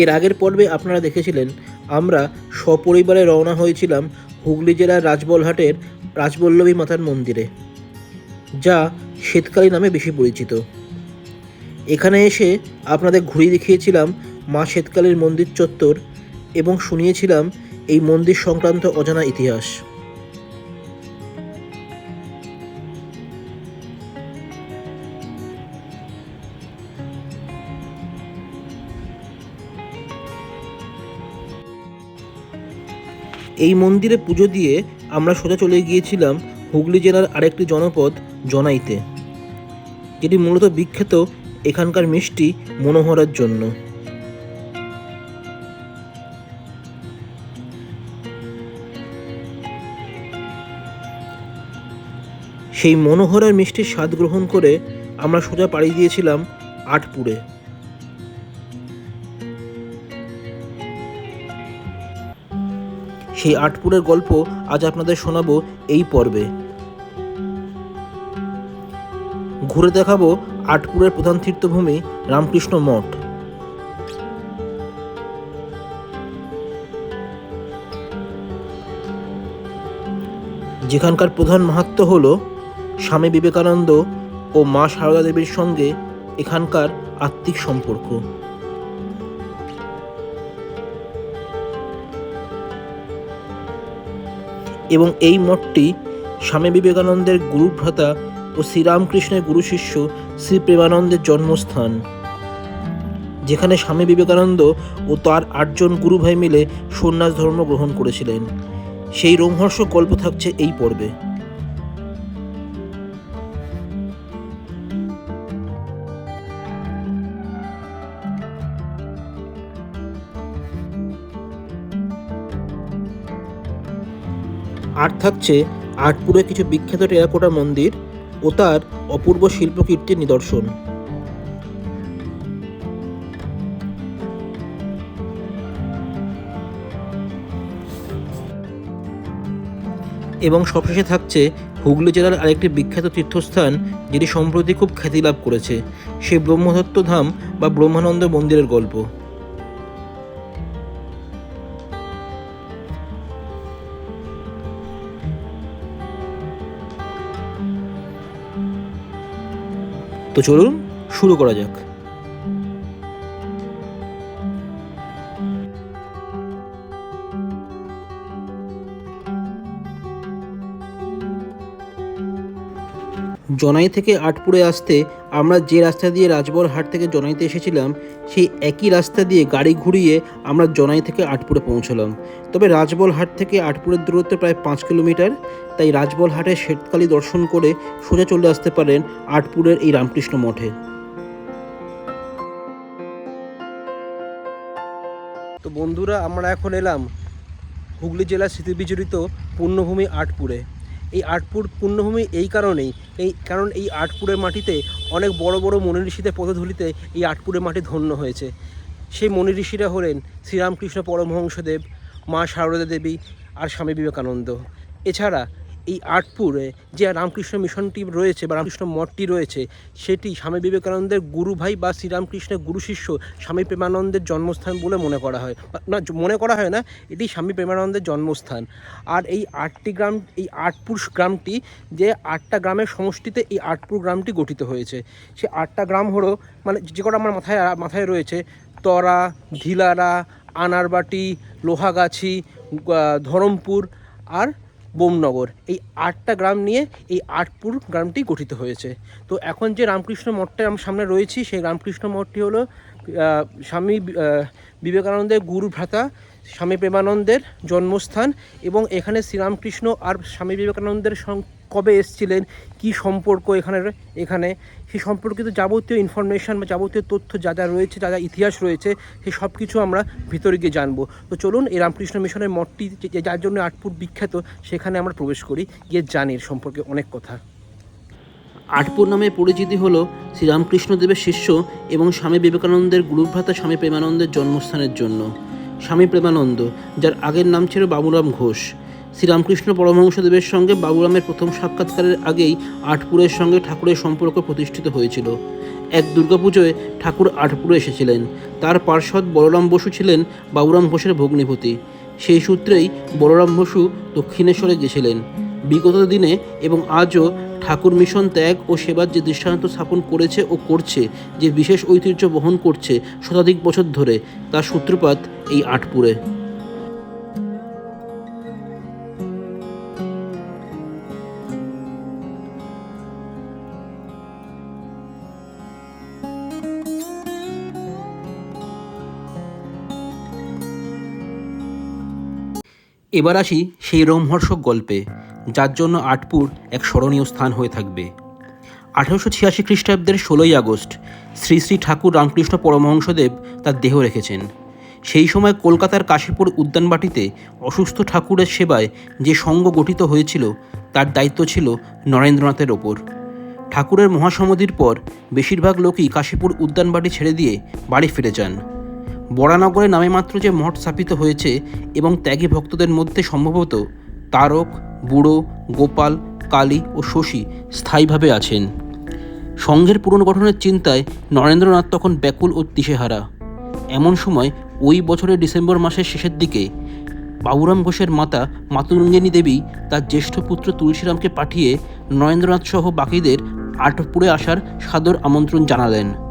এর আগের পর্বে আপনারা দেখেছিলেন, আমরা সপরিবারে রওনা হয়েছিলাম হুগলি জেলার রাজবলহাটের রাজবল্লভী মাতার মন্দিরে, যা শ্বেতকালী নামে বেশি পরিচিত। এখানে এসে আপনাদের ঘুরিয়ে দেখিয়েছিলাম মা শ্বেতকালীর মন্দির চত্বর এবং শুনিয়েছিলাম এই মন্দির সংক্রান্ত অজানা ইতিহাস। এই মন্দিরে পুজো দিয়ে আমরা সোজা চলে গিয়েছিলাম হুগলি জেলার আরেকটি জনপদ জনাইতে, যেটি মূলত বিখ্যাত এখানকার মিষ্টি মনোহরার জন্য। সেই মনোহরার মিষ্টির স্বাদ গ্রহণ করে আমরা সোজা পাড়ি দিয়েছিলাম আটপুরে। সেই আটপুরের গল্প আজ আপনাদের শোনাবো এই পর্বে। ঘুরে দেখাবো আটপুরের প্রধান তীর্থভূমি রামকৃষ্ণ মঠ। যেখানকার প্রধান মাহাত্ম হল স্বামী বিবেকানন্দ ও মা সারদা দেবীর সঙ্গে এখানকার আত্মিক সম্পর্ক। এবং এই মঠটি স্বামী বিবেকানন্দের গুরুভ্রাতা ও শ্রীরামকৃষ্ণের গুরু শিষ্য শ্রী প্রেমানন্দের জন্মস্থান, যেখানে স্বামী বিবেকানন্দ ও তার আটজন গুরুভাই মিলে সন্ন্যাস ধর্ম গ্রহণ করেছিলেন। সেই রোমহর্ষ গল্প থাকছে এই পর্বে। আর থাকছে আটপুরে কিছু বিখ্যাত টেরাকোটা মন্দির ও তার অপূর্ব শিল্পকীর্তির নিদর্শন। এবং সবশেষে থাকছে হুগলি জেলার আরেকটি বিখ্যাত তীর্থস্থান, যেটি সম্প্রতি খুব খ্যাতি লাভ করেছে, সেই ব্রহ্মদত্ত ধাম বা ব্রহ্মানন্দ মন্দিরের গল্প। তো চলুন শুরু করা যাক। জনাই থেকে আটপুরে আসতে আমরা যে রাস্তা দিয়ে রাজবর হাট থেকে জনাইতে এসেছিলাম, সেই একই রাস্তা দিয়ে গাড়ি ঘুরিয়ে আমরা জনাই থেকে আটপুরে পৌঁছলাম। তবে রাজবল হাট থেকে আটপুরের দূরত্ব প্রায় পাঁচ কিলোমিটার, তাই রাজবল হাটে শ্বেতকালী দর্শন করে সোজা চলে আসতে পারেন আটপুরের এই রামকৃষ্ণ মঠে। তো বন্ধুরা, আমরা এখন এলাম হুগলি জেলার স্মৃতিবিজড়িত পূর্ণভূমি আটপুরে। এই আটপুর পূর্ণভূমি এই কারণেই, এই কারণ এই আটপুরের মাটিতে অনেক বড় বড় মনি ঋষিদের পদধূলিতে এই আটপুরের মাটি ধন্য হয়েছে। সেই মনি ঋষিরা হলেন শ্রীরামকৃষ্ণ পরমহংসদেব, মা শারদা দেবী আর স্বামী বিবেকানন্দ। এছাড়া এই আটপুরে যে রামকৃষ্ণ মিশনটি রয়েছে বা রামকৃষ্ণ মঠটি রয়েছে, সেটি স্বামী বিবেকানন্দের গুরু ভাই বা শ্রীরামকৃষ্ণের গুরু শিষ্য স্বামী প্রেমানন্দের জন্মস্থান বলে মনে করা হয়। না, মনে করা হয় না, এটি স্বামী প্রেমানন্দের জন্মস্থান। আর এই আটটি গ্রাম, এই আটপুর গ্রামটি যে আটটা গ্রামের সমষ্টিতে এই আটপুর গ্রামটি গঠিত হয়েছে। সে আটটা গ্রাম হলো মানে যে কটা আমার মাথায় মাথায় রয়েছে, তরা, ধিলারা, আনারবাটি, লোহাগাছি ধরমপুর আর বোমনগর। এই আটটা গ্রাম নিয়ে এই আটপুর গ্রামটি গঠিত হয়েছে। তো এখন যে রামকৃষ্ণ মঠটা আমি সামনে রয়েছি, সেই রামকৃষ্ণ মঠটি হলো স্বামী বিবেকানন্দের গুরু ভ্রাতা স্বামী প্রেমানন্দের জন্মস্থান এবং এখানে শ্রীরামকৃষ্ণ আর স্বামী বিবেকানন্দের সং- কবে এসেছিলেন, কি সম্পর্ক এখানে এখানে? সেই সম্পর্কিত যাবতীয় ইনফরমেশান বা যাবতীয় তথ্য যা যা রয়েছে, যা যা ইতিহাস রয়েছে, সেই সব কিছু আমরা ভিতরে গিয়ে জানব। তো চলুন এই রামকৃষ্ণ মিশনের মঠটি যার জন্য আটপুর বিখ্যাত, সেখানে আমরা প্রবেশ করি, গিয়ে জানি এর সম্পর্কে অনেক কথা। আটপুর নামে পরিচিতি হলো শ্রীরামকৃষ্ণদেবের শিষ্য এবং স্বামী বিবেকানন্দের গুরুভ্রাতা স্বামী প্রেমানন্দের জন্মস্থানের জন্য। স্বামী প্রেমানন্দ, যার আগের নাম ছিল বাবুরাম ঘোষ। শ্রীরামকৃষ্ণ পরমহংসদেবের সঙ্গে বাবুরামের প্রথম সাক্ষাৎকারের আগেই আটপুরের সঙ্গে ঠাকুরের সম্পর্ক প্রতিষ্ঠিত হয়েছিল। এক দুর্গাপুজোয় ঠাকুর আটপুরে এসেছিলেন। তার পার্শ্বদ বলরাম বসু ছিলেন বাবুরাম ঘোষের ভগ্নিপতি। সেই সূত্রেই বলরাম বসু দক্ষিণেশ্বরে গেছিলেন। বিগত দিনে এবং আজও ঠাকুর মিশন ত্যাগ ও সেবার যে দৃষ্টান্ত স্থাপন করেছে ও করছে, যে বিশেষ ঐতিহ্য বহন করছে শতাধিক বছর ধরে, তার সূত্রপাত এই আটপুরে। এবার আসি সেই রোমহর্ষক গল্পে, যার জন্য আটপুর এক স্মরণীয় স্থান হয়ে থাকবে। আঠারোশো ছিয়াশি খ্রিস্টাব্দের ষোলোই আগস্ট, শ্রী শ্রী ঠাকুর রামকৃষ্ণ পরমহংসদেব তার দেহ রেখেছেন। সেই সময় কলকাতার কাশীপুর উদ্যানবাটিতে অসুস্থ ঠাকুরের সেবায় যে সঙ্গ গঠিত হয়েছিল, তার দায়িত্ব ছিল নরেন্দ্রনাথের ওপর। ঠাকুরের মহাসমাধির পর, বেশিরভাগ লোকই কাশীপুর উদ্যানবাটি ছেড়ে দিয়ে বাড়ি ফিরে যান। বরানগরে নামে মাত্র যে মঠ স্থাপিত হয়েছে এবং ত্যাগী ভক্তদের মধ্যে সম্ভবত তারক, বুড়ো, গোপাল, কালী ও শশী স্থায়ীভাবে আছেন। সংঘের পুনর্গঠনের চিন্তায় নরেন্দ্রনাথ তখন ব্যাকুল ও দিশেহারা এমন সময় ওই বছরের ডিসেম্বর মাসের শেষের দিকে বাবুরাম ঘোষের মাতা মাতুরঙ্গিনী দেবী তার জ্যেষ্ঠ পুত্র তুলসীরামকে পাঠিয়ে নরেন্দ্রনাথ সহ বাকিদের আটপুরে আসার সাদর আমন্ত্রণ জানালেন।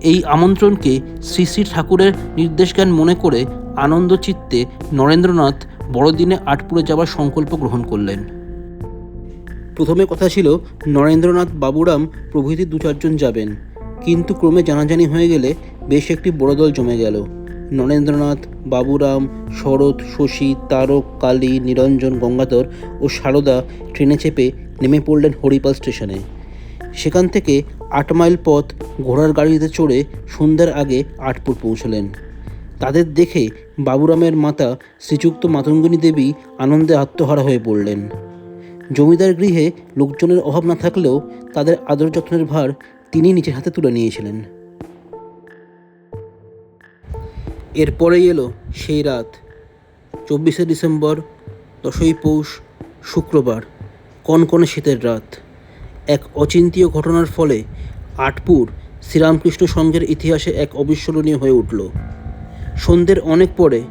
এই আমন্ত্রণকে শ্রী শ্রী ঠাকুরের নির্দেশজ্ঞান মনে করে আনন্দ চিত্তে নরেন্দ্রনাথ বড়দিনে আটপুরে যাওয়ার সংকল্প গ্রহণ করলেন। প্রথমে কথা ছিল, নরেন্দ্রনাথ বাবুরাম প্রভৃতি দু চারজন যাবেন, কিন্তু ক্রমে জানাজানি হয়ে গেলে বেশ একটি বড় দল জমে গেল। নরেন্দ্রনাথ, বাবুরাম, শরৎ, শশী, তারক, কালী, নিরঞ্জন, গঙ্গাধর ও সারদা ট্রেনে চেপে নেমে পড়লেন হরিপাল স্টেশনে। সেখান থেকে আট মাইল পথ ঘোড়ার গাড়িতে চড়ে সন্ধ্যার আগে আটপুর পৌঁছলেন। তাদের দেখে বাবুরামের মাতা শ্রীযুক্ত মাতঙ্গিনী দেবী আনন্দে আত্মহারা হয়ে পড়লেন। জমিদার গৃহে লোকজনের অভাব না থাকলেও তাদের আদর যত্নের ভার তিনি নিজের হাতে তুলে নিয়েছিলেন। এরপরেই এলো সেই রাত। চব্বিশে ডিসেম্বর, দশই পৌষ, শুক্রবার, কনকনে শীতের রাত। এক অচিন্তীয় ঘটনার ফলে আটপুর শ্রীরামকৃষ্ণ সংঘের ইতিহাসে এক অবিস্মরণীয় হয়ে উঠল। সন্ধ্যের অনেক পরে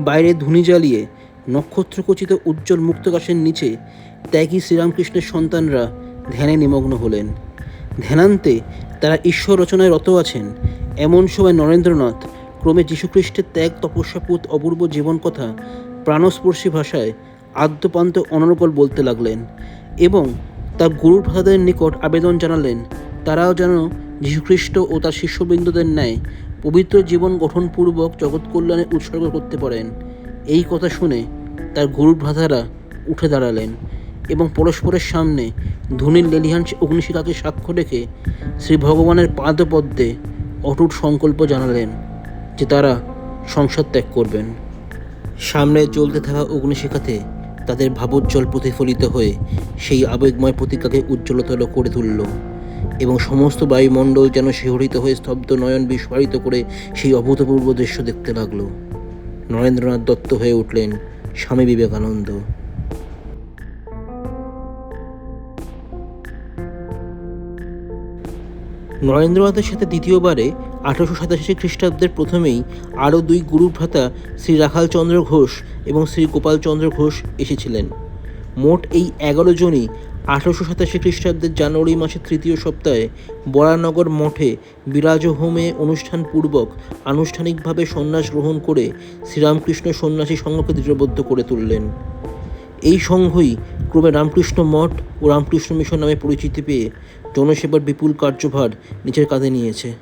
বাইরে ধুনি জ্বালিয়ে নক্ষত্রখচিত উজ্জ্বল মুক্তকাশের নিচে ত্যাগী শ্রীরামকৃষ্ণের সন্তানরা ধ্যানে নিমগ্ন হলেন। ধ্যানান্তে তারা ঈশ্বর রচনায় রত আছেন। এমন সময় নরেন্দ্রনাথ ক্রমে যীশুখ্রিস্টের ত্যাগ, তপস্যাপুত অপূর্ব জীবন কথা প্রাণস্পর্শী ভাষায় আদ্যপান্ত অনর্গল বলতে লাগলেন এবং তার গুরুর ভ্রাতাদের নিকট আবেদন জানালেন। তারাও যেন যীশুখ্রিস্ট ও তার শিষ্যবৃন্দদের ন্যায় পবিত্র জীবন গঠনপূর্বক জগৎ কল্যাণে উৎসর্গ করতে পারেন। এই কথা শুনে তার গুরু ভ্রাতারা উঠে দাঁড়ালেন এবং পরস্পরের সামনে ধুনির লেলিহান অগ্নিশিখাকে সাক্ষ্য রেখে শ্রী ভগবানের পাদপদ্মে অটুট সংকল্প জানালেন যে তারা সংসার ত্যাগ করবেন। সামনে চলতে থাকা অগ্নিশিখাতে তাদের ভাবোজ্জ্বল প্রতিফলিত হয়ে সেই আবেগময় প্রতিজ্ঞাকে উজ্জ্বলতর করে তুলল এবং সমস্ত বায়ুমণ্ডল যেন শিহরিত হয়ে স্তব্ধ নয়ন বিস্ফারিত করে সেই অভূতপূর্ব দৃশ্য দেখতে লাগল। নরেন্দ্রনাথ দত্ত হয়ে উঠলেন স্বামী বিবেকানন্দ। নরেন্দ্রনাথের সাথে দ্বিতীয়বারে আঠারোশো সাতাশি খ্রিস্টাব্দের প্রথমেই আরও দুই গুরু ভ্রাতা শ্রী রাখালচন্দ্র ঘোষ এবং শ্রী গোপালচন্দ্র ঘোষ এসেছিলেন। মোট এই এগারো জনই আঠারোশো সাতাশি খ্রিস্টাব্দের জানুয়ারি মাসের তৃতীয় সপ্তাহে বরানগর মঠে বিরাজ হোমে অনুষ্ঠানপূর্বক আনুষ্ঠানিকভাবে সন্ন্যাস গ্রহণ করে শ্রীরামকৃষ্ণ সন্ন্যাসী সংঘকে দৃঢ়বদ্ধ করে তুললেন। এই সংঘই ক্রমে রামকৃষ্ণ মঠ ও রামকৃষ্ণ মিশন নামে পরিচিতি পেয়ে জনসেবার বিপুল কার্যভার নিজের কাঁধে নিয়েছে।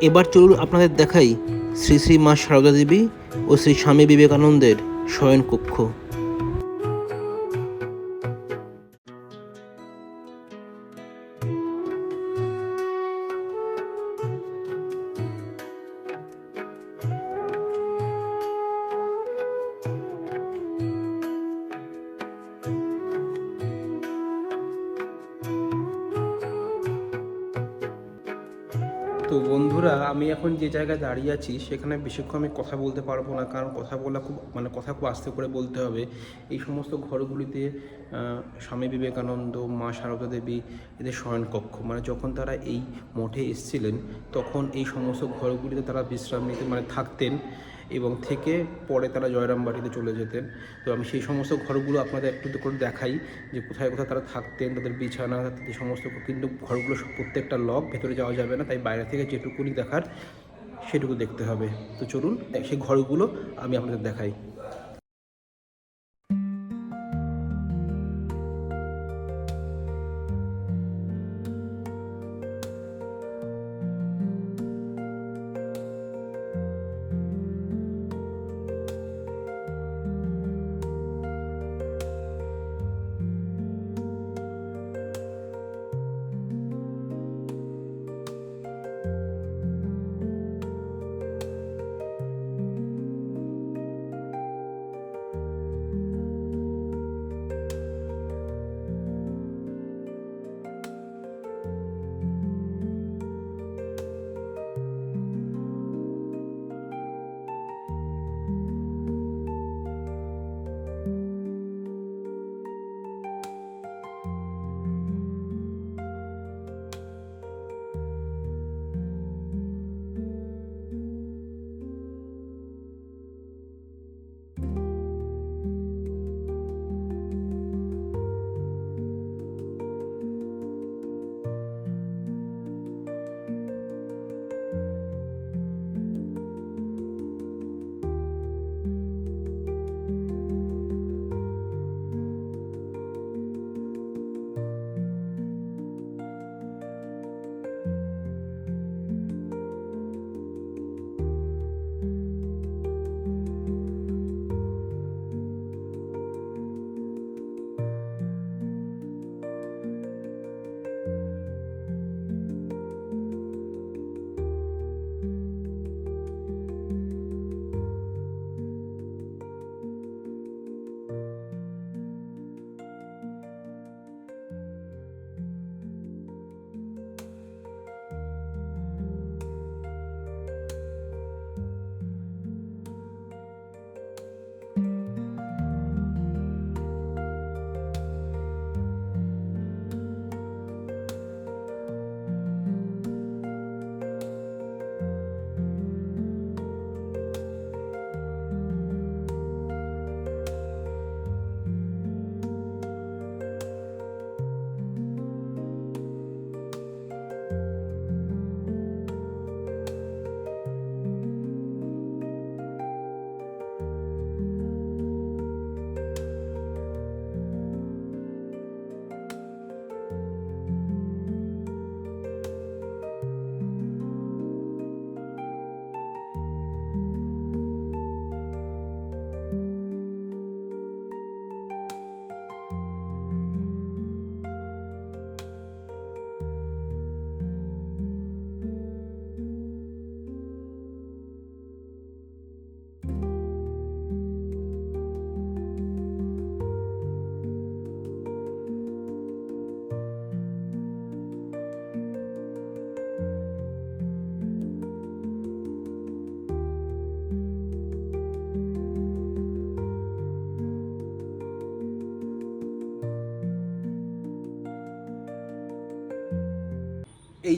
এবার চলুন আপনাদের দেখাই শ্রী শ্রী মা সারদা দেবী ও শ্রী স্বামী বিবেকানন্দের শয়ন জায়গায় দাঁড়িয়ে আছি, সেখানে বেশিক্ষণ আমি কথা বলতে পারব না, কারণ কথা বলা খুব মানে কথা খুব আস্তে করে বলতে হবে। এই সমস্ত ঘরগুলিতে স্বামী বিবেকানন্দ, মা সারদা দেবী, এদের শয়নকক্ষ মানে যখন তারা এই মঠে এসেছিলেন, তখন এই সমস্ত ঘরগুলিতে তারা বিশ্রাম নিতে মানে থাকতেন এবং থেকে পরে তারা জয়রামবাটিতে চলে যেতেন। তো আমি সেই সমস্ত ঘরগুলো আপনাদের একটু করে দেখাই, যে কোথায় কোথায় তারা থাকতেন, তাদের বিছানা, তাদের সমস্ত, কিন্তু ঘরগুলো প্রত্যেকটা লক ভেতরে যাওয়া যাবে না, তাই বাইরে থেকে যেটুকুনি দেখার সেটুকু দেখতে হবে। তো চলুন সেই ঘরগুলো আমি আপনাদের দেখাই।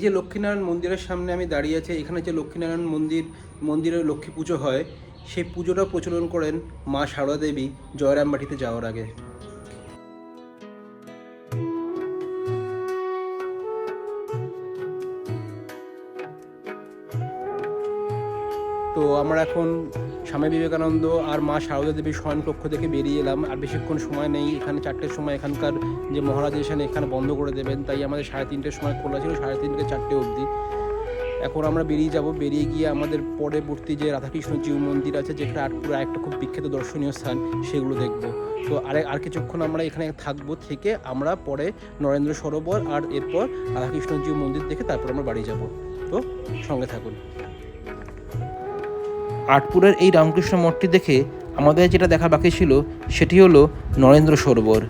যে লক্ষ্মীনারায়ণ মন্দিরের সামনে আমি দাঁড়িয়ে আছি, এখানে যে লক্ষ্মীনারায়ণ মন্দির, মন্দিরে লক্ষ্মী পুজো হয়, সেই পুজোটা প্রচলন করেন মা সারদা দেবী জয়রামবাটিতে যাওয়ার আগে। তো আমরা এখন স্বামী বিবেকানন্দ আর মা সারদা দেবীর শয়নকক্ষ থেকে বেরিয়ে এলাম। আর বেশিক্ষণ সময় নেই, এখানে চারটের সময় এখানকার যে মহারাজ এসেন এখানে বন্ধ করে দেবেন। তাই আমাদের সাড়ে তিনটের সময় খোলা ছিল, সাড়ে তিনটে চারটে অবধি। এখন আমরা বেরিয়ে যাব। বেরিয়ে গিয়ে আমাদের পরবর্তী যে রাধাকৃষ্ণ জিউ মন্দির আছে, যেখানে আটপুরে একটা খুব বিখ্যাত দর্শনীয় স্থান, সেগুলো দেখব। তো আরে, আর কিছুক্ষণ আমরা এখানে থাকব থেকে আমরা পরে নরেন্দ্র সরোবর আর এরপর রাধাকৃষ্ণ জিউ মন্দির দেখে তারপর আমরা বাড়ি যাব। তো সঙ্গে থাকুন। আটপুরের এই রামকৃষ্ণ মঠটি দেখে আমাদের যেটা দেখা বাকি ছিল, সেটি হলো নরেন্দ্র সরোবর।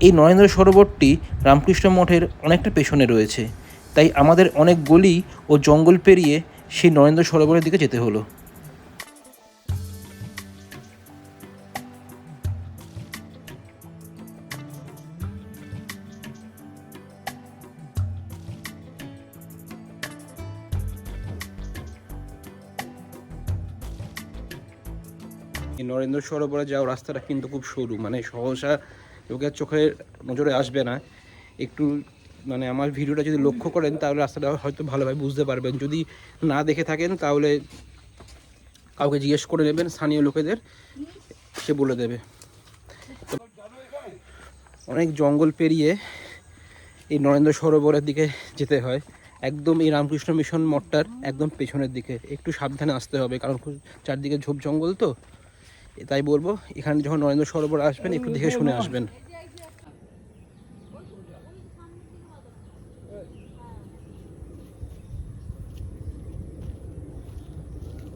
এই নরেন্দ্র সরোবরটি রামকৃষ্ণ মঠের অনেকটা পেছনে রয়েছে। তাই আমাদের অনেক গলি ও জঙ্গল পেরিয়ে সেই নরেন্দ্র সরোবরের দিকে যেতে হলো। এই নরেন্দ্র সরোবরে যাওয়ার রাস্তাটা কিন্তু খুব সরু মানে সহসা লোকের চোখে নজরে আসবে না। একটু মানে আমার ভিডিওটা যদি লক্ষ্য করেন, তাহলে রাস্তাটা হয়তো ভালোভাবে বুঝতে পারবেন। যদি না দেখে থাকেন, তাহলে কাউকে জিজ্ঞেস করে নেবেন, স্থানীয় লোকেদের, সে বলে দেবে। অনেক জঙ্গল পেরিয়ে এই নরেন্দ্র সরোবরের দিকে যেতে হয়। একদম এই রামকৃষ্ণ মিশন মঠটার একদম পেছনের দিকে। একটু সাবধানে আসতে হবে, কারণ চারদিকে ঝোপ জঙ্গল তো। তাই বলব, এখানে যখন নরেন্দ্র সরোবর আসবেন, একটু দেখে শুনে আসবেন।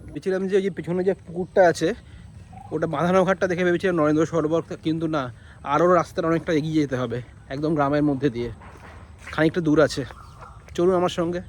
ভেবেছিলাম যে ওই যে পিছনে যে পুকুরটা আছে, ওটা বাঁধানো ঘাটটা দেখে ভেবেছিলাম নরেন্দ্র সরোবর, কিন্তু না, আরও রাস্তাটা অনেকটা এগিয়ে যেতে হবে, একদম গ্রামের মধ্যে দিয়ে। খানিকটা দূর আছে। চলুন আমার সঙ্গে।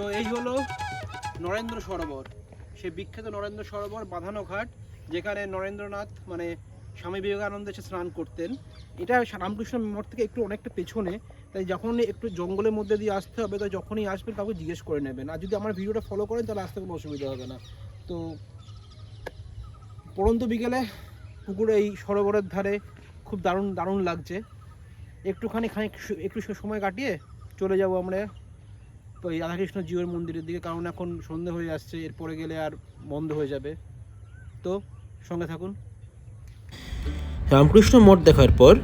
তো এই হলো নরেন্দ্র সরোবর। সেই বিখ্যাত নরেন্দ্র সরোবর বাঁধানো ঘাট যেখানে নরেন্দ্রনাথ মানে স্বামী বিবেকানন্দ এসে স্নান করতেন। এটা রামকৃষ্ণ মঠ থেকে একটু অনেকটা পেছনে, তাই যখন একটু জঙ্গলের মধ্যে দিয়ে আসতে হবে, তো যখনই আসবেন কাউকে জিজ্ঞেস করে নেবেন। আর যদি আমার ভিডিওটা ফলো করেন, তাহলে আসতে কোনো অসুবিধা হবে না। তো পরন্ত বিকেলে পুকুরে এই সরোবরের ধারে খুব দারুণ দারুণ লাগছে। একটুখানি খানিক একটু সময় কাটিয়ে চলে যাব আমরা এই রাধাকৃষ্ণ জিউর মন্দিরের দিকে, কারণ এখন সন্ধে হয়ে আসছে, এরপরে গেলে আর বন্ধ হয়ে যাবে। তো সঙ্গে থাকুন। রামকৃষ্ণ মঠ দেখার পর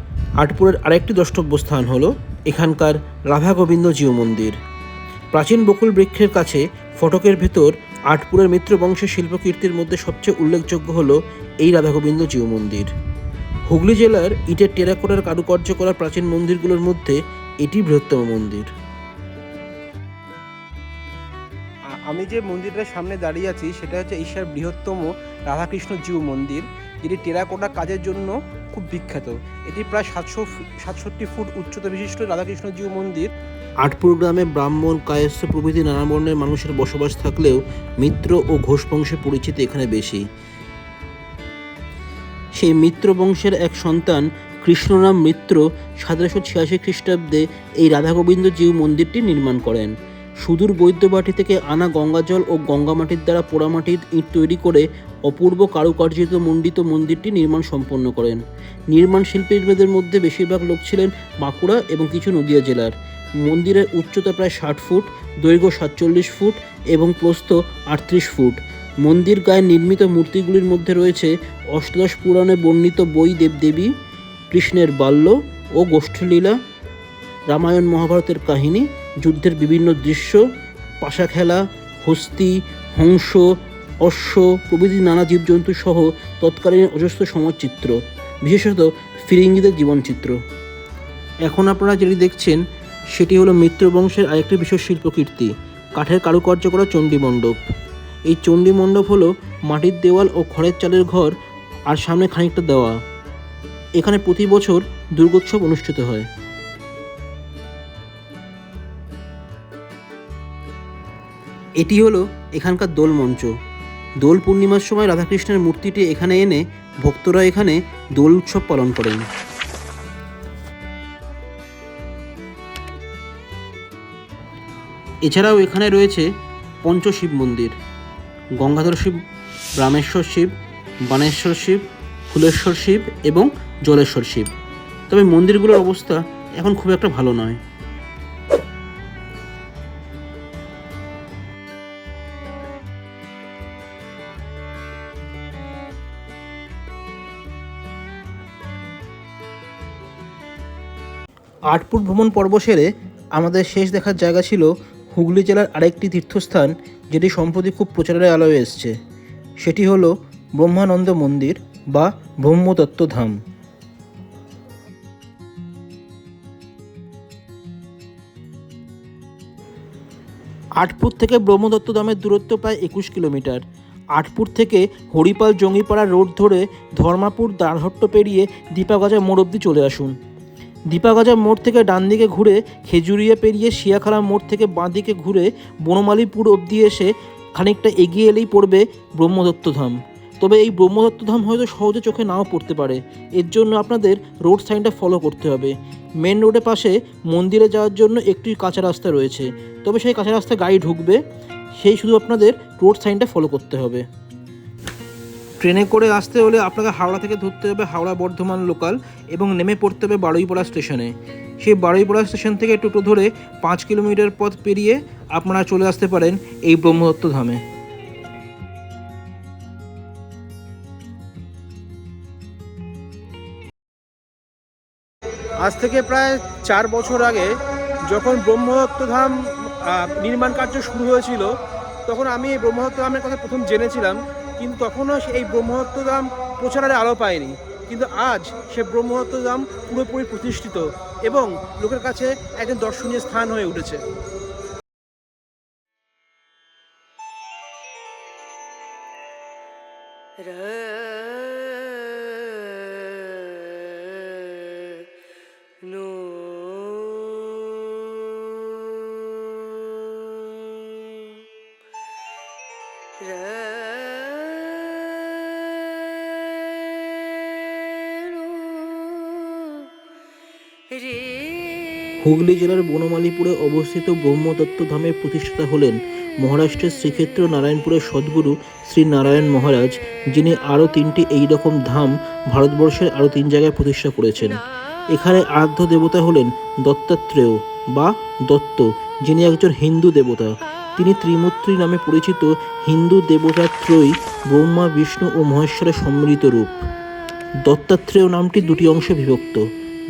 আটপুরের আরেকটি দ্রষ্টব্য স্থান হলো এখানকার রাধা গোবিন্দ জিউ মন্দির। প্রাচীন বকুল বৃক্ষের কাছে ফটকের ভেতর আটপুরের মিত্র বংশের শিল্পকীর্তির মধ্যে সবচেয়ে উল্লেখযোগ্য হল এই রাধা গোবিন্দ জিউ মন্দির। হুগলি জেলার ইটের টেরাকোটার কারুকার্য করা প্রাচীন মন্দিরগুলোর মধ্যে এটি বৃহত্তম মন্দির। আমি যে মন্দিরটার সামনে দাঁড়িয়ে আছি, সেটা হচ্ছে এশিয়ার বৃহত্তম রাধাকৃষ্ণ জিউ মন্দির। যেটি টেরাকোটা কাজের জন্য খুব বিখ্যাত। এটি প্রায় সাতশো সাতষট্টি ফুট উচ্চতা বিশিষ্ট রাধাকৃষ্ণ জিউ মন্দির। আটপুর গ্রামে ব্রাহ্মণ, কায়স্থ প্রভৃতি নানা বর্ণের মানুষের বসবাস থাকলেও মিত্র ও ঘোষ বংশের পরিচিতি এখানে বেশি। সেই মিত্র বংশের এক সন্তান কৃষ্ণরাম মিত্র সতেরোশো ছিয়াশি খ্রিস্টাব্দে এই রাধাগোবিন্দ জিউ মন্দিরটি নির্মাণ করেন। সুদূর বৈদ্যবাটি থেকে আনা গঙ্গাজল ও গঙ্গামাটির দ্বারা পোড়ামাটির ইট তৈরি করে অপূর্ব কারুকার্যিত মণ্ডিত মন্দিরটি নির্মাণ সম্পন্ন করেন। নির্মাণ শিল্পীদের মধ্যে বেশিরভাগ লোক ছিলেন বাঁকুড়া এবং কিছু নদিয়া জেলার। মন্দিরের উচ্চতা প্রায় ষাট ফুট, দৈর্ঘ্য সাতচল্লিশ ফুট এবং প্রস্থ আটত্রিশ ফুট। মন্দির গায়ে নির্মিত মূর্তিগুলির মধ্যে রয়েছে অষ্টাদশ পুরাণে বর্ণিত বই দেবদেবী, কৃষ্ণের বাল্য ও গোষ্ঠলীলা, রামায়ণ মহাভারতের কাহিনী যুদ্ধের বিভিন্ন দৃশ্য, পাশা খেলা, হস্তি, হংস, অশ্ব, প্রভৃতি নানা জীবজন্তু সহ তৎকালীন অজস্র সমাজচিত্র, বিশেষত ফিরিঙ্গিদের জীবনচিত্র। এখন আপনারা যেটি দেখছেন, সেটি হলো মিত্র বংশের আরেকটি বিশেষ শিল্পকীর্তি, কাঠের কারুকার্য করা চণ্ডী মণ্ডপ। এই চণ্ডী মণ্ডপ হলো মাটির দেওয়াল ও খড়ের চালের ঘর আর সামনে খানিকটা দেওয়া। এখানে প্রতি বছর দুর্গোৎসব অনুষ্ঠিত হয়। এটি হলো এখানকার দোল মঞ্চ। দোল পূর্ণিমার সময় রাধাকৃষ্ণের মূর্তিটি এখানে এনে ভক্তরা এখানে দোল উৎসব পালন করেন। এছাড়াও এখানে রয়েছে পঞ্চশিব মন্দির। গঙ্গাধর শিব, রামেশ্বর শিব, বানেশ্বর শিব, ফুলেশ্বর শিব এবং জলেশ্বর শিব। তবে মন্দিরগুলোর অবস্থা এখন খুব একটা ভালো নয়। আটপুর ভ্রমণ পর্ব সেরে আমাদের শেষ দেখার জায়গা ছিল হুগলি জেলার আরেকটি তীর্থস্থান, যেটি সম্প্রতি খুব প্রচারের আলোয় এসছে। সেটি হলো ব্রহ্মানন্দ মন্দির বা ব্রহ্মদত্ত ধাম। আটপুর থেকে ব্রহ্মদত্ত ধামের দূরত্ব প্রায় একুশ কিলোমিটার। আটপুর থেকে হরিপাল জঙ্গিপাড়া রোড ধরে ধর্মাপুর দাঁড়হট্ট পেরিয়ে দীপাগজা মোড় অবধি চলে আসুন। দীপাগজা মোড় থেকে ডান দিকে ঘুরে খেজুরিয়া পেরিয়ে শিয়াখালা মোড় থেকে বাঁ দিকে ঘুরে বনমালীপুর অবধি এসে খানিকটা এগিয়ে এলেই পড়বে ব্রহ্মদত্ত ধাম তবে এই ব্রহ্মদত্ত ধাম হয়তো সহজে চোখে নাও পড়তে পারে। এর জন্য আপনাদের রোড সাইনটা ফলো করতে হবে। মেন রোডের পাশে মন্দিরে যাওয়ার জন্য একটি কাঁচা রাস্তা রয়েছে। তবে সেই কাঁচা রাস্তা গাড়ি ঢুকবে। সেই শুধু আপনাদের রোড সাইনটা ফলো করতে হবে। ট্রেনে করে আসতে হলে আপনাকে হাওড়া থেকে ধরতে হবে হাওড়া বর্ধমান লোকাল এবং নেমে পড়তে হবে বারুইপাড়া স্টেশনে সেই বারুইপাড়া স্টেশন থেকে টোটো ধরে পাঁচ কিলোমিটার পথ পেরিয়ে আপনারা চলে আসতে পারেন এই ব্রহ্মদত্ত ধামে। আজ থেকে প্রায় চার বছর আগে যখন ব্রহ্মদত্ত ধাম নির্মাণ কার্য শুরু হয়েছিল, তখন আমি এই ব্রহ্মদত্ত ধামের কথা প্রথম জেনেছিলাম। কিন্তু তখনও এই ব্রহ্মদত্ত ধাম প্রচারের আলো পায়নি কিন্তু আজ সে ব্রহ্মদত্ত ধাম পুরোপুরি প্রতিষ্ঠিত এবং লোকের কাছে একজন দর্শনীয় স্থান হয়ে উঠেছে No. হুগলি জেলার বনমালীপুরে অবস্থিত ব্রহ্মদত্ত ধামের প্রতিষ্ঠাতা হলেন মহারাষ্ট্রের শ্রীক্ষেত্র নারায়ণপুরের সদ্গুরু শ্রী নারায়ণ মহারাজ, যিনি আরও তিনটি এই রকম ধাম ভারতবর্ষের আরও তিন জায়গায় প্রতিষ্ঠা করেছেন। এখানে আরাধ্য দেবতা হলেন দত্তাত্রেয় বা দত্ত, যিনি একজন হিন্দু দেবতা। তিনি ত্রিমূর্তি নামে পরিচিত হিন্দু দেবতা ত্রয়ী ব্রহ্মা, বিষ্ণু ও মহেশ্বরের সম্মিলিত রূপ। দত্তাত্রেয় নামটি দুটি অংশে বিভক্ত।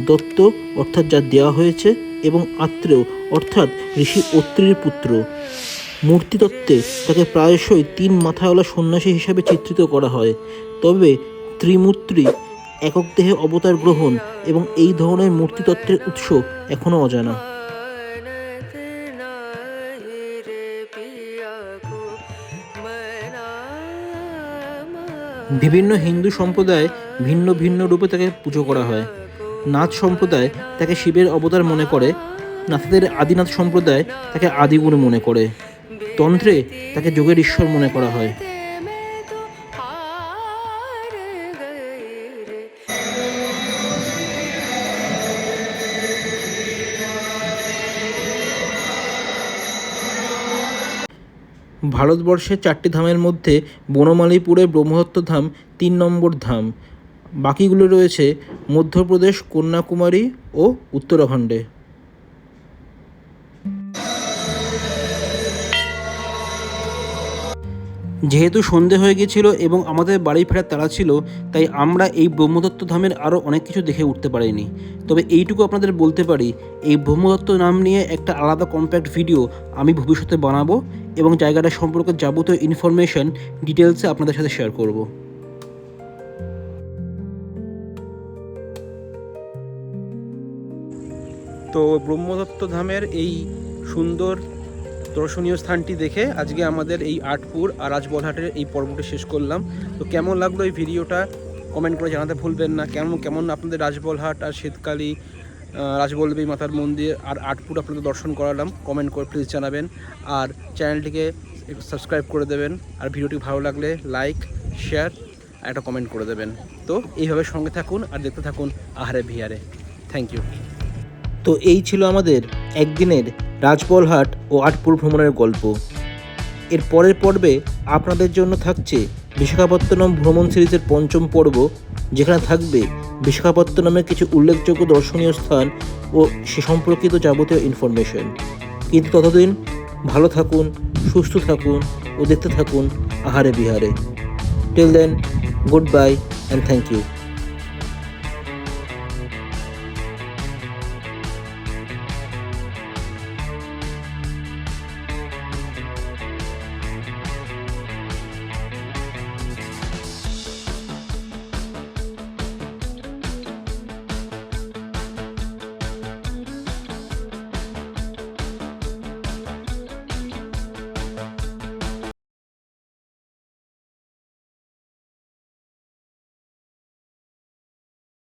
দত্ত অর্থাৎ যা দেওয়া হয়েছে এবং আত্রেয়, অর্থাৎ ঋষি অত্রির পুত্র। মূর্তিতত্ত্বে তাকে প্রায়শই তিন মাথাওয়ালা সন্ন্যাসী হিসাবে চিত্রিত করা হয়। তবে ত্রিমূর্তি একক দেহে অবতার গ্রহণ এবং এই ধরনের মূর্তিতত্ত্বের উৎস এখনও অজানা। বিভিন্ন হিন্দু সম্প্রদায় ভিন্ন ভিন্ন রূপে তাকে পুজো করা হয়। নাথ সম্প্রদায় তাকে শিবের অবতার মনে করে নাথদের আদিনাথ সম্প্রদায় তাকে আদিগুরু মনে করে। তন্ত্রে তাকে যোগের ঈশ্বর মনে করা হয়। ভারতবর্ষের চারটি ধামের মধ্যে বনমালীপুরে ব্রহ্মহত্য ধাম তিন নম্বর ধাম। বাকিগুলো রয়েছে মধ্যপ্রদেশ, কন্যাকুমারী ও উত্তরাখণ্ডে। যেহেতু সন্ধে হয়ে গিয়েছিল এবং আমাদের বাড়ি ফেরার তাড়া ছিল, তাই আমরা এই ব্রহ্মদত্ত ধামের আরও অনেক কিছু দেখে উঠতে পারিনি। তবে এইটুকু আপনাদের বলতে পারি, এই ব্রহ্মদত্ত নাম নিয়ে একটা আলাদা কম্প্যাক্ট ভিডিও আমি ভবিষ্যতে বানাবো এবং জায়গাটা সম্পর্কে যাবতীয় ইনফরমেশন ডিটেলসে আপনাদের সাথে শেয়ার করব। তো ব্রহ্মদত্ত ধামের এই সুন্দর দর্শনীয় স্থানটি দেখে আজকে আমাদের এই আটপুর আর রাজবলহাটের এই পর্বটি শেষ করলাম। তো কেমন লাগল এই ভিডিওটা? কমেন্ট করে জানাতে ভুলবেন না। কেমন কেমন আপনাদের রাজবলহাট আর শীতকালী রাজবল্লভী মাতার মন্দির আর আটপুর আপনাদের দর্শন করালাম কমেন্ট করে প্লিজ জানাবেন। আর চ্যানেলটিকে সাবস্ক্রাইব করে দেবেন। আর ভিডিওটি ভালো লাগলে লাইক শেয়ার আর একটা কমেন্ট করে দেবেন। তো এইভাবে সঙ্গে থাকুন আর দেখতে থাকুন আহারে ভিহারে থ্যাংক ইউ তো এই ছিল আমাদের একদিনের রাজবলহাট ও আটপুর ভ্রমণের গল্প। এর পরের পর্বে আপনাদের জন্য থাকছে বিশাখাপত্তনম ভ্রমণ সিরিজের পঞ্চম পর্ব, যেখানে থাকবে বিশাখাপত্তনমের কিছু উল্লেখযোগ্য দর্শনীয় স্থান ও সে সম্পর্কিত যাবতীয় ইনফরমেশন কিন্তু ততদিন ভালো থাকুন, সুস্থ থাকুন ও দেখতে থাকুন Ahare Bihare. Till then good bye and thank you